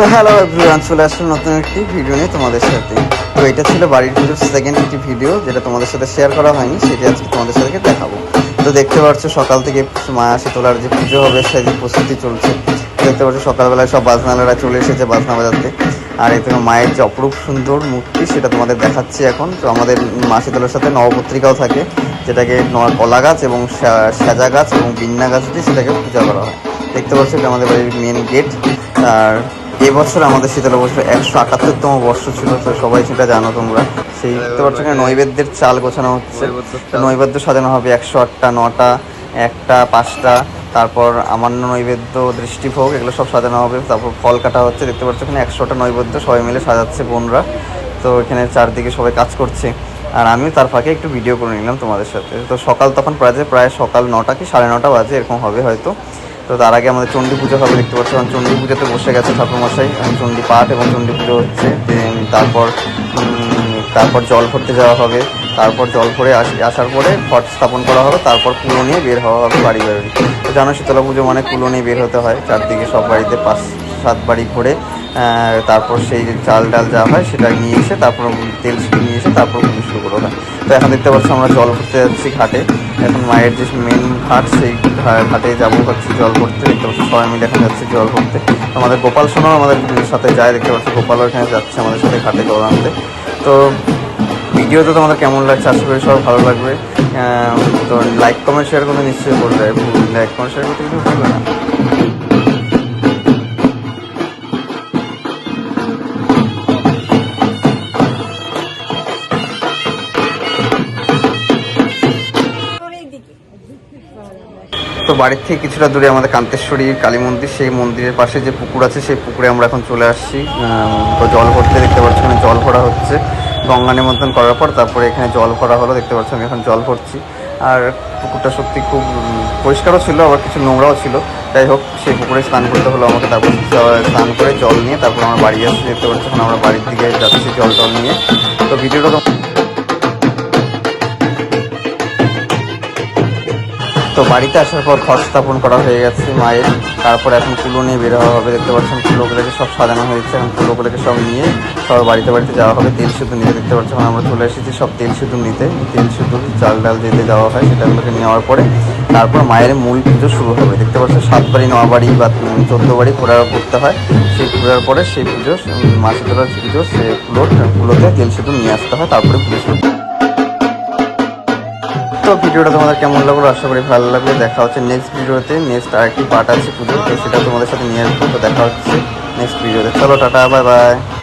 তো hello everyone চলে আসলো নতুন একটি ভিডিও নিয়ে তোমাদের সাথে। তো এটা ছিল বাড়ির পুজোর সেকেন্ড একটি ভিডিও যেটা তোমাদের সাথে শেয়ার করা হয়নি, সেটি আজকে তোমাদের সাথে দেখাবো। তো দেখতে পাচ্ছ সকাল থেকে মায়া শীতলার যে পুজো হবে যে প্রস্তুতি চলছে। দেখতে পাচ্ছ সকালবেলায় সব বাজনালারা চলে এসেছে বাজনা বাজাতে। আর তোমার মায়ের যে অপরূপ সুন্দর মূর্তি, সেটা তোমাদের দেখাচ্ছি এখন। তো আমাদের মা শীতলার সাথে নবপত্রিকাও থাকে, যেটাকে কলা গাছ এবং সাজা গাছ এবং বিন্না গাছ দিয়ে সেটাকে পূজা করা হয়। দেখতে পাচ্ছ এটা আমাদের বাড়ির মেন গেট আর এবছর আমাদের শীতলা বছর একশো আটাত্তরতম বর্ষ ছিল তো সবাই সেটা জানো তোমরা। সেই দেখতে পাচ্ছ এখানে নৈবেদ্যের চাল গোছানো হচ্ছে। নৈবেদ্য সাজানো হবে একশো আটটা নটা একটা পাঁচটা। তারপর আমান্য নৈবেদ্য দৃষ্টিভোগ এগুলো সব সাজানো হবে। তারপর ফল কাটা হচ্ছে দেখতে পাচ্ছ এখানে একশোটা নৈবেদ্য সবাই মিলে সাজাচ্ছে বোনরা। তো এখানে চারদিকে সবাই কাজ করছে। আর আমিও তার ফাঁকে একটু ভিডিও করে নিলাম তোমাদের সাথে। তো সকাল তখন প্রায় প্রায় সকাল নটা কি সাড়ে নটা বাজে এরকম হবে হয়তো। তো তার আগে আমাদের চণ্ডী পুজো হবে দেখতে পাচ্ছি, কারণ চণ্ডী পুজোতে বসে গেছে ঠাকুরমশাই, এখন চণ্ডী পাঠ এবং চণ্ডী পুজো হচ্ছে। তারপর তারপর জল ভরতে যাওয়া হবে। তারপর জল ভরে আস- আসার পরে ঘট স্থাপন করা হবে, তারপর কুলো নিয়ে বের হওয়া হবে বাড়ি বাড়ি। তো জানো, শীতলা পুজো মানে কুলো নিয়ে বের হতে হয়, চারদিকে সব বাড়িতে পাঁচ সাত বাড়ি ঘুরে। তারপর সেই চাল ডাল যা হয় সেটা নিয়ে এসে তারপর তেল সিটি নিয়ে এসে তারপর পুজো শুরু করা হয় তো এখন দেখতে পাচ্ছি আমরা জল ভরতে যাচ্ছি ঘাটে। এখন মায়ের যে মেন ঘাট, সেই ঘাটে যাব হচ্ছে জল ভরতে দেখতে পাচ্ছি সবাই মিলে এখন যাচ্ছে জল ভরতে তো আমাদের গোপাল সোনাও আমাদের সাথে যায়, দেখতে পাচ্ছি গোপালও এখানে যাচ্ছে আমাদের সাথে ঘাটে জল আনতে। তো ভিডিও তো তোমাদের কেমন লাগছে? আশা করি সবার ভালো লাগবে। তো লাইক কমেন্ট শেয়ার করতে নিশ্চয়ই করবে লাইক কমেন্ট শেয়ার করতে কিছু ভুলবে না। তো বাড়ির থেকে কিছুটা দূরে আমাদের কান্তেশ্বরী, কালী মন্দির, সেই মন্দিরের পাশে যে পুকুর আছে, সেই পুকুরে আমরা এখন চলে আসছি। তো জল ভরতে দেখতে পাচ্ছি এখানে জল ভরা হচ্ছে। গঙ্গা নিমন্ত্রণ করার পর তারপরে এখানে জল ভরা হলো, দেখতে পাচ্ছি আমি এখন জল ভরছি। আর পুকুরটা সত্যি খুব পরিষ্কারও ছিল, আবার কিছু নোংরাও ছিল। যাই হোক, সেই পুকুরে স্নান করতে হলো আমাকে, তারপর স্নান করে জল নিয়ে তারপর আমরা বাড়ি আসছি, দেখতে পাচ্ছি এখন আমরা বাড়ির দিকে যাচ্ছি জল টল নিয়ে। তো ভিডিওটা তো বাড়িতে আসার পর ঘর স্থাপন করা হয়ে গেছে মায়ের। তারপর এখন কুলো নিয়ে বের হওয়া হবে, দেখতে পাচ্ছেন কুলোগুলোকে সব সাজানো হয়েছে, এখন কুলোগুলোকে সব নিয়ে সব বাড়িতে বাড়িতে যাওয়া হবে, তেল সিঁদুর নিতে দেখতে পাচ্ছেন আমরা চলে এসেছি সব তেল সিঁদুর নিতে। তেল সিঁদুর চাল ডাল যেতে যাওয়া হয় সেটাগুলোকে নেওয়ার পরে তারপর মায়ের মূল পুজো শুরু হবে। দেখতে পাচ্ছেন সাত বাড়ি বাড়ি বা চোদ্দ বাড়ি ঘোরা করতে হয়। সেই ঘোরার পরে সেই পুজো মাসে ধরার পুজো, সে কুলোর, কুলোতে তেল সিঁদুর নিয়ে আসতে হয়, তারপরে পুজো শুরু। ভিডিওটা তোমাদের কেমন লাগল? আশা করি ভালো লাগবে দেখা হচ্ছে নেক্সট ভিডিওতে। নেক্সট আরেকটি পার্ট আছে পুজো তো সেটা তোমাদের সাথে নিয়ে আসব। তো দেখা হচ্ছে নেক্সট ভিডিওতে। চলো, টাটা বাই বাই